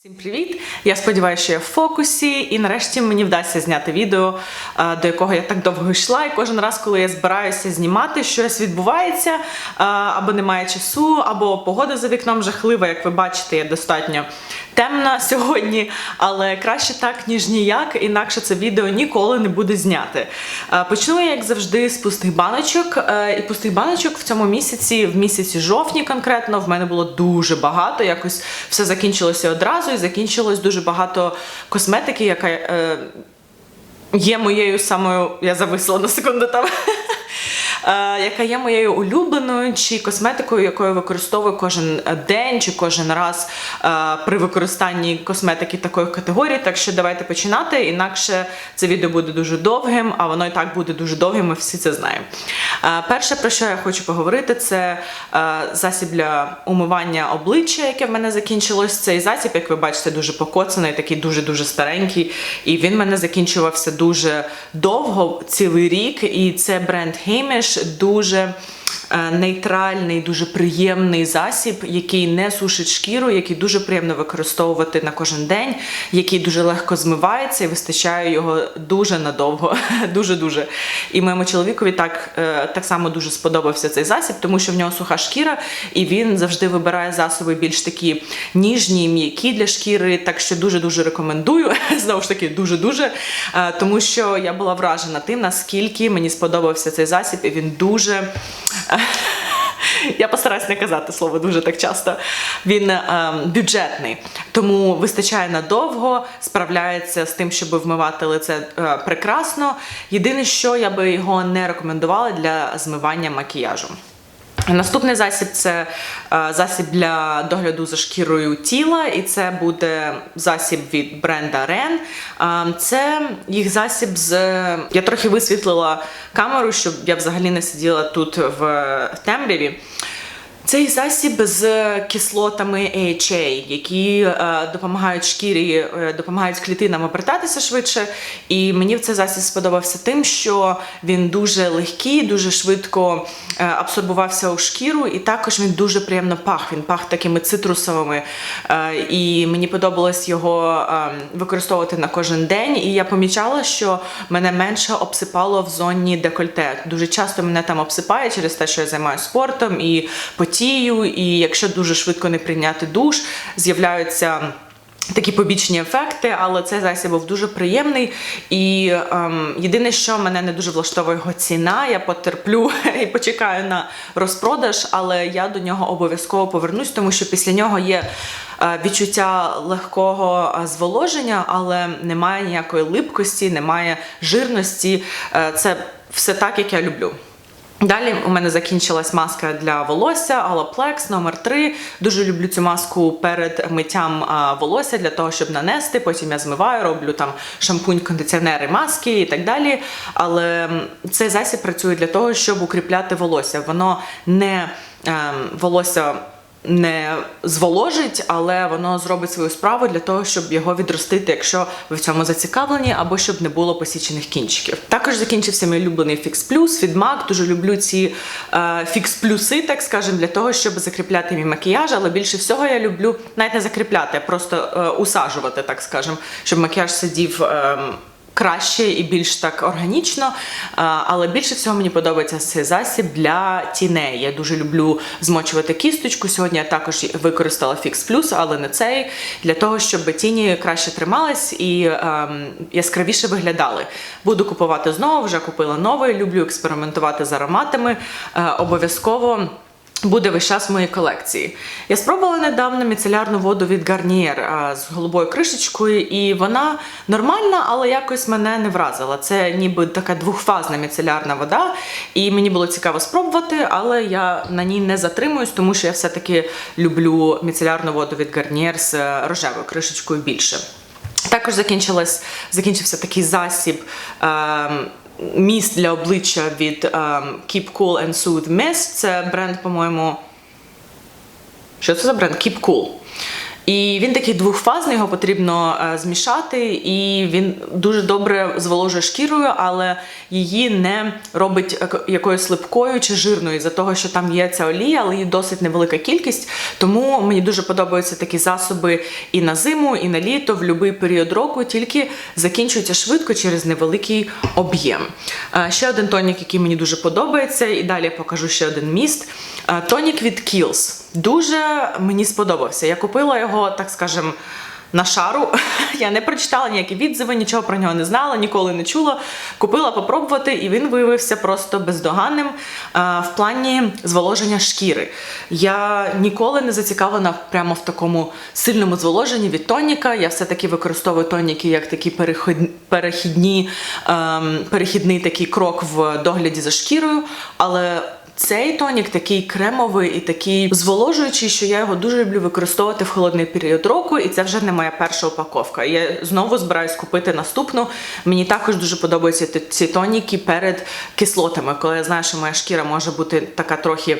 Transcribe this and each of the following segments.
Всім привіт! Я сподіваюся, що я в фокусі, і нарешті мені вдасться зняти відео, е, до якого я так довго йшла. І кожен раз, коли я збираюся знімати, щось відбувається, е, або немає часу, або погода за вікном жахлива, як ви бачите, я достатньо темна сьогодні, але краще так, ніж ніяк, інакше це відео ніколи не буде зняти. Е, Почну я, як завжди, з пустих баночок. І пустих баночок в цьому місяці, в місяці жовтні конкретно, в мене було дуже багато. Якось все закінчилося одразу, і закінчилось дуже багато косметики, яка е, є моєю самою. Я зависла на секунду там. Е, Яка є моєю улюбленою чи косметикою, якою використовую кожен день чи кожен раз е, при використанні косметики такої категорії. Так що давайте починати. Інакше це відео буде дуже довгим, а воно і так буде дуже довгим. Ми всі це знаємо. Е, перше, про що я хочу поговорити, це засіб для умивання обличчя, яке в мене закінчилось. Цей засіб, як ви бачите, дуже покоцаний, такий дуже дуже старенький. І він в мене закінчувався дуже довго, цілий рік. І це бренд Hamish, дуже е, нейтральний, дуже приємний засіб, який не сушить шкіру, який дуже приємно використовувати на кожен день, який дуже легко змивається і вистачає його дуже надовго. Дуже дуже. І моєму чоловікові так, е, так само дуже сподобався цей засіб, тому що в нього суха шкіра, і він завжди вибирає засоби більш такі ніжні, м'які для шкіри. Так що дуже дуже рекомендую. Знову ж таки, дуже дуже. Тому що я була вражена тим, наскільки мені сподобався цей засіб, і він дуже. Я постараюсь не казати слово дуже так часто. Він ем, бюджетний, тому вистачає надовго, справляється з тим, щоб вмивати лице е, прекрасно. Єдине, що я би його не рекомендувала для змивання макіяжу. Наступний засіб це е, засіб для догляду за шкірою тіла, і це буде засіб від бренда Ren. Е, Це їх засіб з. Я трохи висвітлила камеру, щоб я взагалі не сиділа тут в темряві. Цей засіб з кислотами AHA, які е, допомагають шкірі, е, допомагають клітинам обертатися швидше. І мені цей засіб сподобався тим, що він дуже легкий, дуже швидко е, абсорбувався у шкіру, і також він дуже приємно пах. Він пах такими цитрусовими. І мені подобалось його використовувати на кожен день. І я помічала, що мене менше обсипало в зоні декольте. Дуже часто мене там обсипає через те, що я займаюся спортом і потію, і якщо дуже швидко не прийняти душ, з'являються. Такі побічні ефекти, але цей засіб був дуже приємний. І ем, єдине, що мене не дуже влаштовує його ціна, я потерплю і почекаю на розпродаж, але я до нього обов'язково повернусь, тому що після нього є е, відчуття легкого е, зволоження, але немає ніякої липкості, немає жирності. Е, це все так, як я люблю. Далі у мене закінчилась маска для волосся Aloplex номер 3 Дуже люблю цю маску перед миттям волосся для того, щоб нанести. Потім я змиваю, роблю там шампунь, кондиціонери, маски і так далі. Але цей засіб працює для того, щоб укріпляти волосся. Воно не ем, волосся не зволожить, але воно зробить свою справу для того, щоб його відростити, якщо ви в цьому зацікавлені, або щоб не було посічених кінчиків. Також закінчився мій улюблений Fix Plus від MAC. Дуже люблю ці е, Fix Плюси, так скажемо, для того, щоб закріпляти мій макіяж. Але більше всього я люблю навіть не закріпляти, а просто е, усаджувати, так скажемо, щоб макіяж сидів. Е, краще і більш так органічно. Але більше всього мені подобається цей засіб для тіней. Я дуже люблю змочувати кісточку. Сьогодні я також використала Fix Plus, але не цей, для того, щоб тіні краще тримались і ем, яскравіше виглядали. Буду купувати знову, вже купила новий. Люблю експериментувати з ароматами. Е, обов'язково. Буде весь час в моїй колекції. Я спробувала недавно міцелярну воду від Garnier з голубою кришечкою, і вона нормальна, але якось мене не вразила. Це ніби така двохфазна міцелярна вода, і мені було цікаво спробувати, але я на ній не затримуюсь, тому що я все-таки люблю міцелярну воду від Garnier з е, рожевою кришечкою більше. Також закінчилась, закінчився такий засіб. Ем, Міст для обличчя від um, Keep Cool and Soothe Mist. Це бренд, по-моєму. Що це за бренд? Keep Cool. І він такий двохфазний, його потрібно е, змішати, і він дуже добре зволожує шкірою, але її не робить якоюсь липкою чи жирною за того, що там є ця олія, але її досить невелика кількість. Тому мені дуже подобаються такі засоби і на зиму, і на літо, в будь-який період року, тільки закінчуються швидко через невеликий об'єм. Е, Ще один тонік, який мені дуже подобається, і далі я покажу ще один міст. Е, Тонік від Kiehl's. Дуже мені сподобався. Я купила його, так скажем, на шару. Я не прочитала ніякі відзиви, нічого про нього не знала, ніколи не чула. Купила попробувати, і він виявився просто бездоганним е, в плані зволоження шкіри. Я ніколи не зацікавлена прямо в такому сильному зволоженні від тоніка. Я все-таки використовую тоніки як такі перехід- перехідні, ем, перехідний такий крок в догляді за шкірою. Але цей тонік такий кремовий і такий зволожуючий, що я його дуже люблю використовувати в холодний період року, і це вже не моя перша упаковка. Я знову збираюсь купити наступну. Мені також дуже подобаються ці тоніки перед кислотами, коли я знаю, що моя шкіра може бути така трохи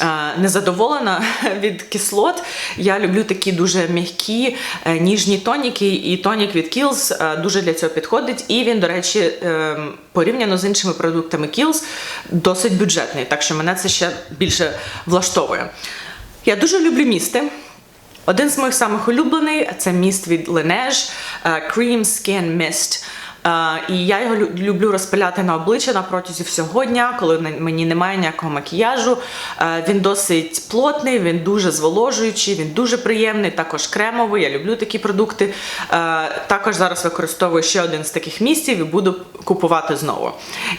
е, незадоволена від кислот. Я люблю такі дуже м'які, е, ніжні тоніки, і тонік від Kiehl's е, дуже для цього підходить. І він, до речі, е, порівняно з іншими продуктами Kiehl's, досить бюджетний, так що мене це ще більше влаштовує. Я дуже люблю місти. Один з моїх самих улюблений це міст від е, Cream Skin Mist. Е, І я його люблю розпиляти на обличчя на протязі всього дня, коли мені немає ніякого макіяжу. Е, Він досить плотний, він дуже зволожуючий, він дуже приємний, також кремовий. Я люблю такі продукти. Е, Також зараз використовую ще один з таких містів і буду купувати знову.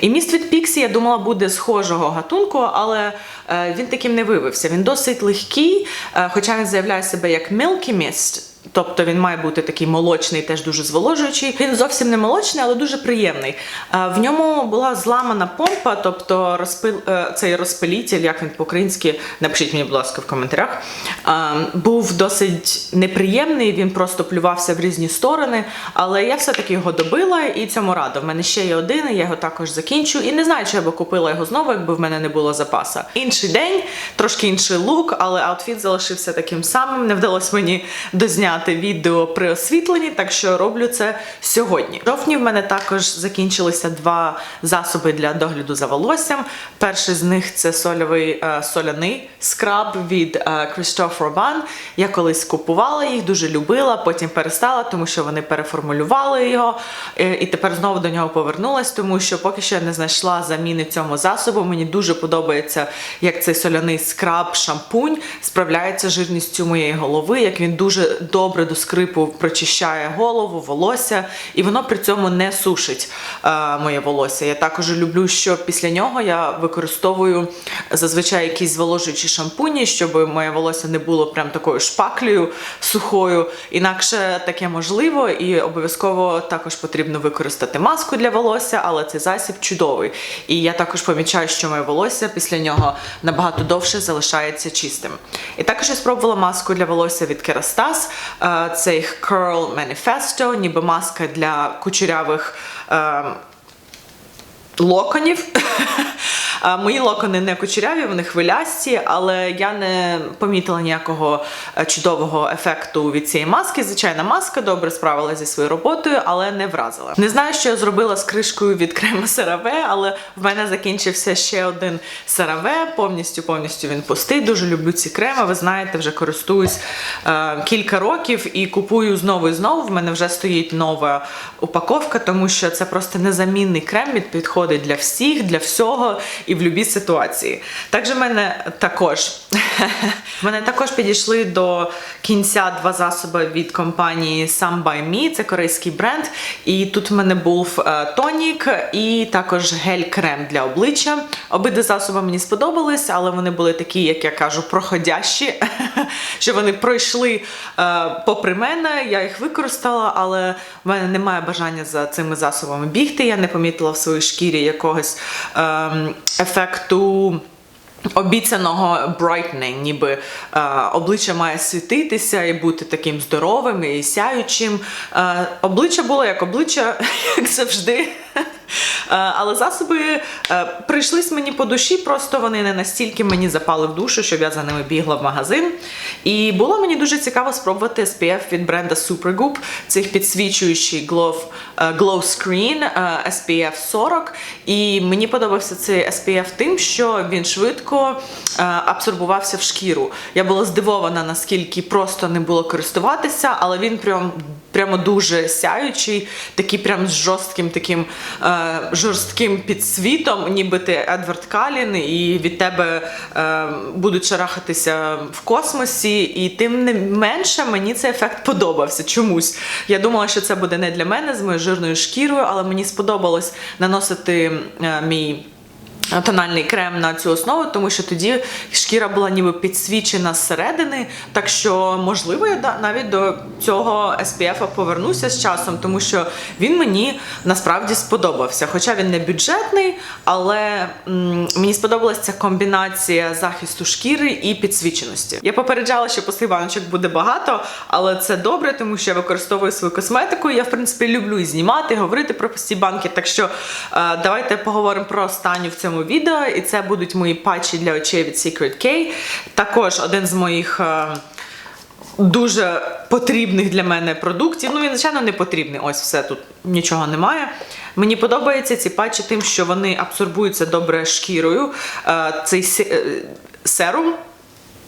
І міст від Pixie, я думала, буде схожого гатунку, але він таким не виявився. Він досить легкий, хоча він заявляє себе як Milky Mist. Тобто він має бути такий молочний, теж дуже зволожуючий. Він зовсім не молочний, але дуже приємний. В ньому була зламана помпа, тобто розпил, е, цей розпилітель, як він по-українськи, напишіть мені, будь ласка, в коментарях. Був досить неприємний, він просто плювався в різні сторони. Але я все-таки його добила і цьому рада. В мене ще є один, я його також закінчу. І не знаю, чи я би купила його знову, якби в мене не було запаса. Інший день, трошки інший лук, але аутфіт залишився таким самим. Не вдалося мені дозняти відео при освітленні, так що роблю це сьогодні. В жовтні в мене також закінчилися два засоби для догляду за волоссям. Перший з них це сольовий е, соляний скраб від е, Christophe Robin. Я колись купувала їх, дуже любила, потім перестала, тому що вони переформулювали його. е, І тепер знову до нього повернулась, тому що поки що я не знайшла заміни цьому засобу. Мені дуже подобається, як цей соляний скраб, шампунь справляється з жирністю моєї голови, як він дуже добре до скрипу прочищає голову, волосся, і воно при цьому не сушить е, моє волосся. Я також люблю, що після нього я використовую зазвичай якісь зволожуючі шампуні, щоб моє волосся не було прям такою шпаклею сухою. Інакше таке можливо, і обов'язково також потрібно використати маску для волосся, але цей засіб чудовий. І я також помічаю, що моє волосся після нього набагато довше залишається чистим. І також я спробувала маску для волосся від Kerastase. Е, Це їх Curl Manifesto, ніби маска для кучерявих. е, локонів. Мої локони не кучеряві, вони хвилясті, але я не помітила ніякого е, чудового ефекту від цієї маски. Звичайна маска добре справилася зі своєю роботою, але не вразила. Не знаю, що я зробила з кришкою від крема CeraVe, але в мене закінчився ще один CeraVe, повністю повністю він пустий. Дуже люблю ці креми. Ви знаєте, вже користуюсь е, кілька років і купую знову і знову. В мене вже стоїть нова упаковка, тому що це просто незамінний крем. Він підходить для всіх, для всього і в будь-якій ситуації. Також мене також мене також підійшли до кінця два засоби від компанії Some by Me, це корейський бренд. І тут в мене був е, тонік і також гель-крем для обличчя. Обидва засоби мені сподобались, але вони були такі, як я кажу, проходящі, що вони пройшли е, попри мене. Я їх використала, але в мене немає бажання за цими засобами бігти. Я не помітила в своїй шкірі якогось ем, ефекту. Обіцяного brightening, ніби е, обличчя має світитися і бути таким здоровим і сяючим. Е, обличчя було як обличчя, як завжди. Е, Але засоби е, прийшлись мені по душі, просто вони не настільки мені запали в душу, щоб я за ними бігла в магазин. І було мені дуже цікаво спробувати SPF від бренда Supergoop. Це їх підсвічуючий Glow, е, Glow Screen SPF 40. І мені подобався цей SPF тим, що він швидко абсорбувався в шкіру. Я була здивована, наскільки просто не було користуватися, але він прям прямо дуже сяючий, такий прям з жорстким таким жорстким підсвітом, ніби ти Едвард Калін, і від тебе е, будуть шарахатися в космосі. І тим не менше мені цей ефект подобався чомусь. Я думала, що це буде не для мене з моєю жирною шкірою, але мені сподобалось наносити е, мій. Тональний крем на цю основу, тому що тоді шкіра була ніби підсвічена зсередини. Так що, можливо, я навіть до цього SPF повернуся з часом, тому що він мені насправді сподобався. Хоча він не бюджетний, але м, мені сподобалася ця комбінація захисту шкіри і підсвіченості. Я попереджала, що пустих баночок буде багато, але це добре, тому що я використовую свою косметику. Я, в принципі, люблю і знімати, і говорити про пусті банки. Так що е, давайте поговоримо про останню в цьому відео. І це будуть мої патчі для очей від Secret K. Також один з моїх. е, Дуже потрібних для мене продуктів. Ну, він, звичайно, не потрібний. Ось все тут нічого немає. Мені подобаються ці патчі тим, що вони абсорбуються добре шкірою. Е, Цей е, серум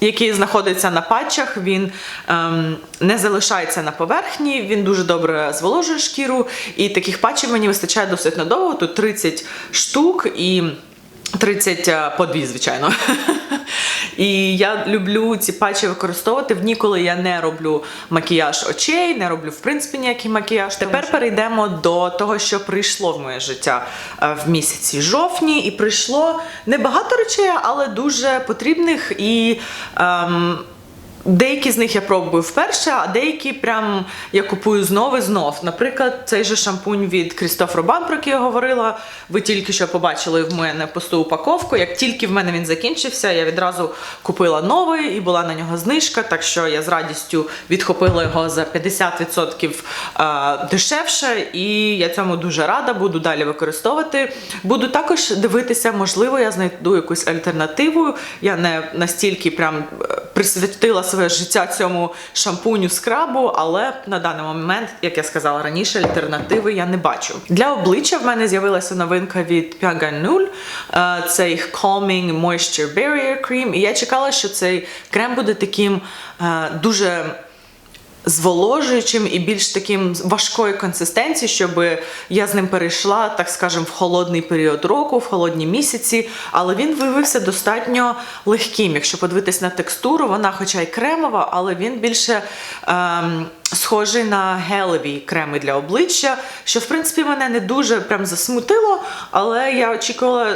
який знаходиться на патчах, він ем, не залишається на поверхні, він дуже добре зволожує шкіру. І таких патчів мені вистачає досить надовго. Тут 30 штук і 30 е, по дві, звичайно. І я люблю ці патчі використовувати в дні, коли я не роблю макіяж очей, не роблю в принципі ніякий макіяж. Тепер перейдемо до того, що прийшло в моє життя е, в місяці жовтні, і прийшло не багато речей, але дуже потрібних і. Ем, Деякі з них я пробую вперше, а деякі прям я купую знов і знов. Наприклад, цей же шампунь від Крістоф Робан, про який я говорила. Ви тільки що побачили в мене пусту упаковку. Як тільки в мене він закінчився, я відразу купила новий і була на нього знижка. Так що я з радістю відхопила його за 50% е, дешевше, і я цьому дуже рада, буду далі використовувати. Буду також дивитися, можливо, я знайду якусь альтернативу. Я не настільки прям е, присвятила своє життя цьому шампуню скрабу, але на даний момент, як я сказала раніше, альтернативи я не бачу. Для обличчя в мене з'явилася новинка від Piaga 0. Е, Це Calming Moisture Barrier Cream. І я чекала, що цей крем буде таким е, дуже зволожуючим і більш таким важкої консистенції, щоб я з ним перейшла, так скажемо, в холодний період року, в холодні місяці. Але він виявився достатньо легким. Якщо подивитись на текстуру, вона, хоча й кремова, але він більше. Ем, Схожий на гелеві креми для обличчя, що в принципі мене не дуже прям засмутило, але я очікувала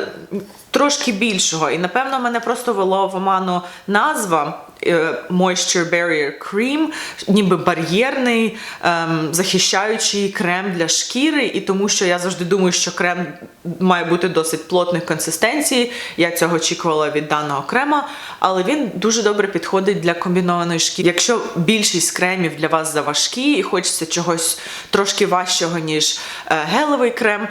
трошки більшого. І напевно мене просто вело в оману назва е, Moisture Barrier Cream, ніби бар'єрний, ем, захищаючий крем для шкіри. І тому що я завжди думаю, що крем має бути досить плотних консистенцій. Я цього очікувала від даного крема, але він дуже добре підходить для комбінованої шкіри. Якщо більшість кремів для вас заважкі і хочеться чогось трошки важчого, ніж е, гелевий крем,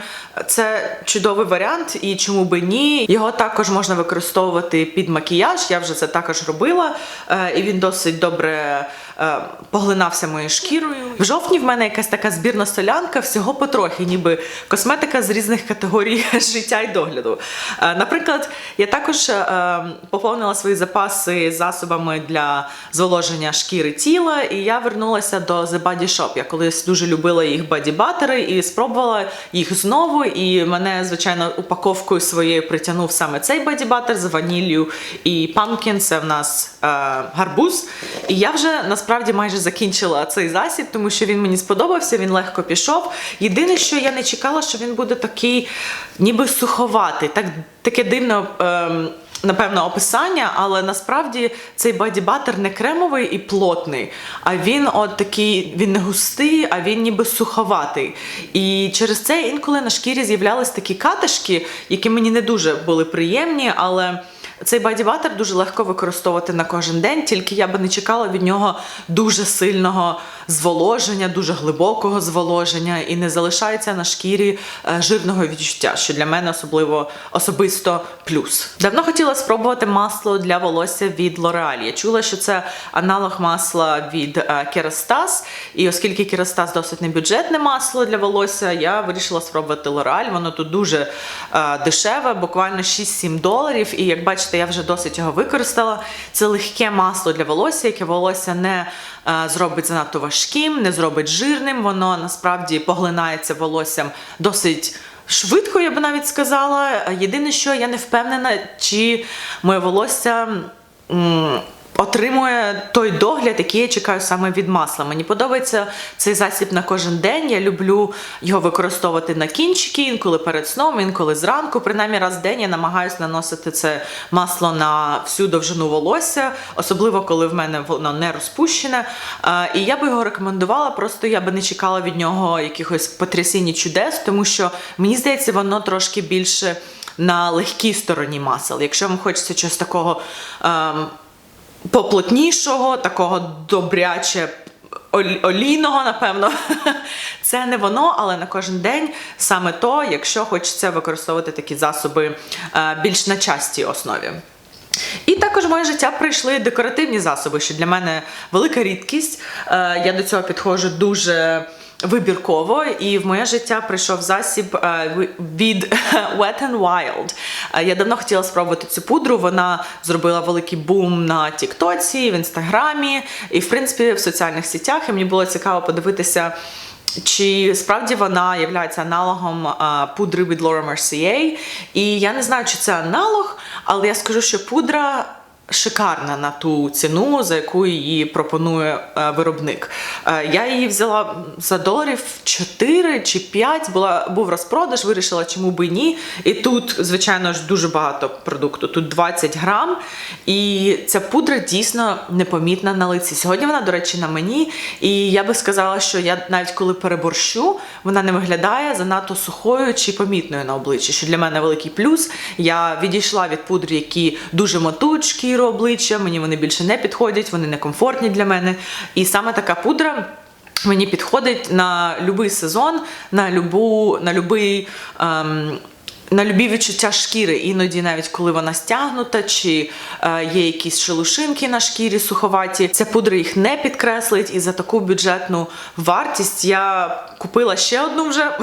це чудовий варіант, і чому би ні. Його також можна використовувати під макіяж. Я вже це також робила, е, і він досить добре поглинався моєю шкірою. В жовтні в мене якась така збірна солянка, всього потрохи, ніби косметика з різних категорій життя і догляду. Е, Наприклад, я також е, поповнила свої запаси засобами для зволоження шкіри тіла, і я вернулася до The Body Shop. Я колись дуже любила їх бадібатери і спробувала їх знову. І мене, звичайно, упаковкою своєю притягнув саме цей бадібатер з ваніллю і панкін. Це в нас е, гарбуз. І я вже насправді майже закінчила цей засіб, тому що він мені сподобався, він легко пішов. Єдине, що я не чекала, що він буде такий, ніби суховатий, так таке дивне. ем, Напевно, описання, але насправді цей бадібатер не кремовий і плотний, а він от такий, він не густий, а він ніби суховатий. І через це інколи на шкірі з'являлись такі катишки, які мені не дуже були приємні, але Цей Body дуже легко використовувати на кожен день, тільки я би не чекала від нього дуже сильного зволоження, дуже глибокого зволоження і не залишається на шкірі е, жирного відчуття, що для мене особливо особисто плюс. Давно хотіла спробувати масло для волосся від L'Oreal. Я чула, що це аналог масла від е, Kerastase, і оскільки Kerastase досить небюджетне масло для волосся, я вирішила спробувати L'Oreal. Воно тут дуже е, дешеве, буквально 6-7 доларів. І як бачите, я вже досить його використала. Це легке масло для волосся, яке волосся не е, зробить занадто важким, не зробить жирним. Воно насправді поглинається волоссям досить. Швидко, я би навіть сказала. Єдине, що я не впевнена, чи моє волосся отримує той догляд, який я чекаю саме від масла. Мені подобається цей засіб на кожен день. Я люблю його використовувати на кінчики, інколи перед сном, інколи зранку. Принаймні раз в день я намагаюся наносити це масло на всю довжину волосся, особливо коли в мене воно не розпущене. І я би його рекомендувала, просто я би не чекала від нього якихось потрясінь чудес, тому що мені здається, воно трошки більше на легкій стороні масел. Якщо вам хочеться чогось такого. ем, поплотнішого, такого добряче. Олійного, напевно, це не воно, але на кожен день саме то, якщо хочеться використовувати такі засоби е, більш на частій основі. І також в моє життя прийшли декоративні засоби, що для мене велика рідкість. Е, Я до цього підходжу дуже вибірково, і в моє життя прийшов засіб е, від Wet n Wild. Е, Я давно хотіла спробувати цю пудру. Вона зробила великий бум на Тіктоці, в інстаграмі і, в принципі, в соціальних сетях. І мені було цікаво подивитися. Чи справді вона є аналогом а, пудри від Laura Mercier? І я не знаю, чи це аналог, але я скажу, що пудра шикарна на ту ціну, за яку її пропонує е, виробник. Е, я її взяла за доларів 4 чи 5, була, був розпродаж, вирішила, чому би ні. І тут, звичайно ж, дуже багато продукту. Тут 20 грам. І ця пудра дійсно непомітна на лиці. Сьогодні вона, до речі, на мені. І я би сказала, що я навіть коли переборщу, вона не виглядає занадто сухою чи помітною на обличчі, що для мене великий плюс. Я відійшла від пудр, які дуже матують шкіру обличчя, мені вони більше не підходять, вони некомфортні для мене. І саме така пудра. Мені підходить на будь-який сезон, на любу, на любий. Ем, на любі відчуття шкіри, іноді навіть коли вона стягнута, чи е, є якісь шелушинки на шкірі суховаті, ця пудра їх не підкреслить. І за таку бюджетну вартість я купила ще одну вже.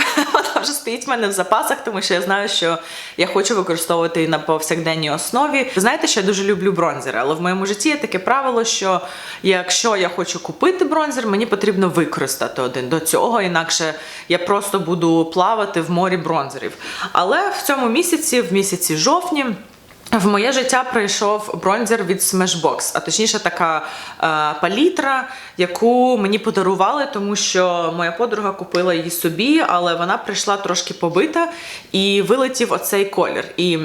Вже стоїть в мене в запасах, тому що я знаю, що я хочу використовувати її на повсякденній основі. Ви знаєте, що я дуже люблю бронзери, але в моєму житті є таке правило, що якщо я хочу купити бронзер, мені потрібно використати один до цього, інакше я просто буду плавати в морі бронзерів. Але в цьому місяці, в місяці жовтні. В моє життя прийшов бронзер від Smashbox, а точніше така е, палітра, яку мені подарували, тому що моя подруга купила її собі, але вона прийшла трошки побита і вилетів оцей колір. І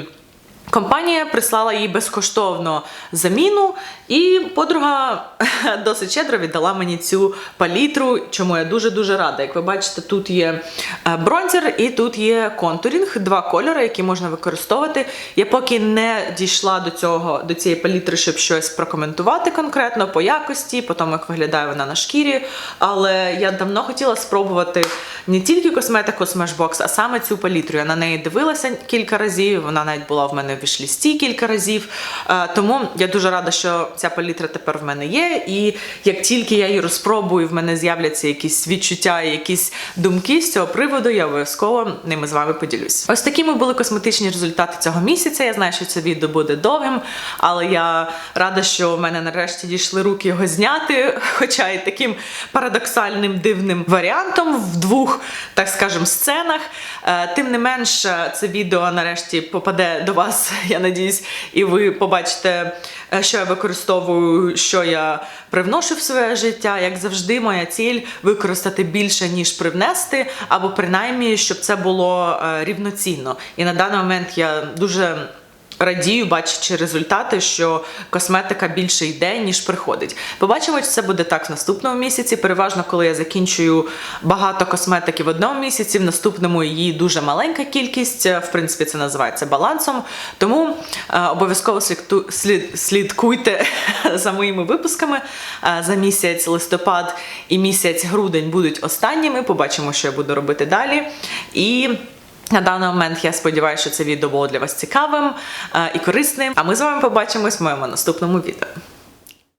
Компанія прислала їй безкоштовно заміну, і подруга досить щедро віддала мені цю палітру, чому я дуже дуже рада. Як ви бачите, тут є е, бронзер і тут є контурінг, два кольори, які можна використовувати. Я поки не дійшла до цього до цієї палітри, щоб щось прокоментувати конкретно по якості, по тому, як виглядає вона на шкірі. Але я давно хотіла спробувати не тільки косметику Smashbox, а саме цю палітру. Я на неї дивилася кілька разів. Вона навіть була в мене в вішлісті кілька разів. Е, Тому я дуже рада, що ця палітра тепер в мене є. І як тільки я її розпробую, в мене з'являться якісь відчуття якісь думки з цього приводу, я обов'язково ними з вами поділюсь. Ось такими були косметичні результати цього місяця. Я знаю, що це відео буде довгим, але я рада, що в мене нарешті дійшли руки його зняти, хоча і таким парадоксальним дивним варіантом в двох, так скажем, сценах. Е, Тим не менш, е, це відео нарешті попаде до вас, я надіюсь, і ви побачите, е, що я використовую, що я привношу в своє життя. Як завжди, моя ціль використати більше, ніж привнести, або принаймні, щоб це було е, рівноцінно. І на даний момент я дуже радію, бачачи результати, що косметика більше йде, ніж приходить. Побачимо, чи це буде так в наступному місяці. Переважно, коли я закінчую багато косметики в одному місяці, в наступному її дуже маленька кількість. В принципі, це називається балансом. Тому е, обов'язково слідку- слід- слідкуйте за моїми випусками. Е, За місяць листопад і місяць грудень будуть останніми. Побачимо, що я буду робити далі. І на даний момент я сподіваюся, що це відео було для вас цікавим е, і корисним. А ми з вами побачимось в моєму наступному відео.